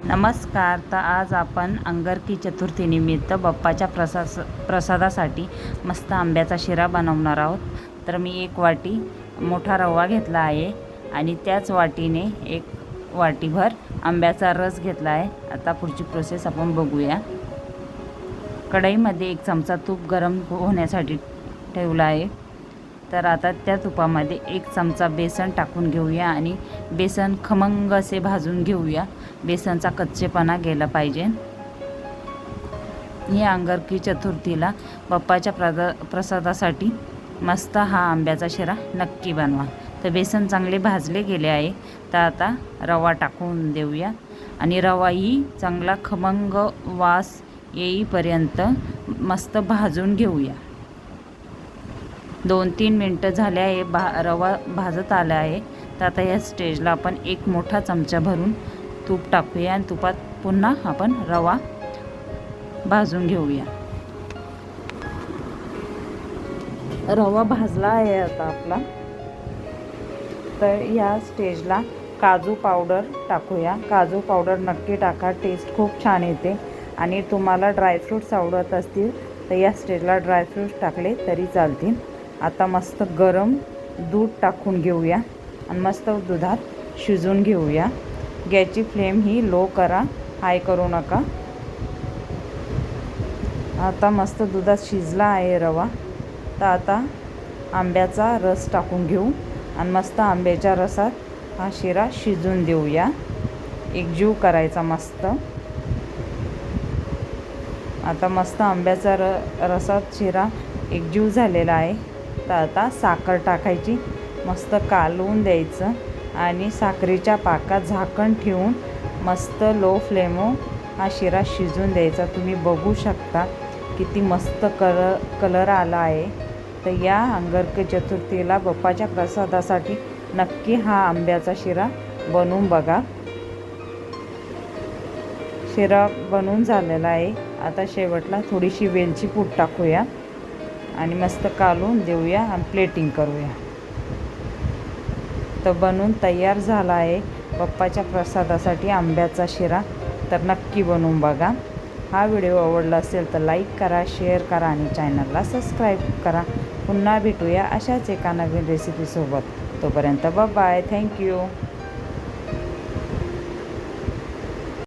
नमस्कार तर आज आपण अंगारकी चतुर्थीनिमित्त बाप्पाच्या प्रसास प्रसादासाठी मस्त आंब्याचा शिरा बनवणार आहोत. तर मी एक वाटी मोठा रवा घेतला आहे आणि त्याच वाटीने एक वाटीभर आंब्याचा रस घेतला आहे. आता पुढची प्रोसेस आपण बघूया. कढईमध्ये एक चमचा तूप गरम होण्यासाठी ठेवला आहे. तर आता त्या तुपामध्ये एक चमचा बेसन टाकून घेऊया आणि बेसन खमंग असे भाजून घेऊया. बेसनचा कच्चेपणा गेला पाहिजे. ही अंगारकी चतुर्थीला बाप्पाच्या प्रदा प्रसादासाठी मस्त हा आंब्याचा शिरा नक्की बनवा. तर बेसन चांगले भाजले गेले आहे. तर आता रवा टाकून देऊया. आणि रवाही चांगला खमंग वास येईपर्यंत मस्त भाजून घेऊया. दोन तीन मिनटं झाले आहे. भा रवा भाजत आला आहे. तर आता या स्टेजला आपण एक मोठा चमचा भरून तूप टाकूया आणि तुपात पुन्हा आपण रवा भाजून घेऊया. रवा भाजला आहे आता आपला. तर या स्टेजला काजू पावडर टाकूया. काजू पावडर नक्की टाका टेस्ट खूप छान येते. आणि तुम्हाला ड्रायफ्रूट्स आवडत असतील तर या स्टेजला ड्रायफ्रूट्स टाकले तरी चालतील. आता मस्त गरम दूध टाकून घेऊया. आणि मस्त दुधात शिजून घेऊया. गॅसची फ्लेम ही लो करा हाय करू नका. आता मस्त दुधात शिजला आहे रवा. तर आता आंब्याचा रस टाकून घेऊ आणि मस्त आंब्याच्या रसात हा शिरा शिजून देऊया. एकजीव करायचा मस्त. आता मस्त आंब्याचा र रसात शिरा एकजीव झालेला आहे. तर आता साखर टाकायची. मस्त कालवून द्यायचं आणि साखरेच्या पाकात झाकण ठेवून मस्त लो फ्लेमो हा शिरा शिजून द्यायचा. तुम्ही बघू शकता किती मस्त कलर कलर आला आहे. तर या अंगरक चतुर्थीला बाप्पाच्या प्रसादासाठी नक्की हा आंब्याचा शिरा बनवून बघा. शिरा बनवून झालेला आहे. आता शेवटला थोडीशी वेलची पूड टाकूया आणि मस्त कालून देऊया आणि प्लेटिंग करूया. तर बनवून तयार झाला आहे. पप्पाच्या प्रसादासाठी आंब्याचा शिरा तर नक्की बनवून बघा. हा व्हिडिओ आवडला असेल तर लाईक करा शेअर करा आणि चॅनलला सबस्क्राईब करा. पुन्हा भेटूया अशाच एका नवीन रेसिपीसोबत. तोपर्यंत बाय थँक्यू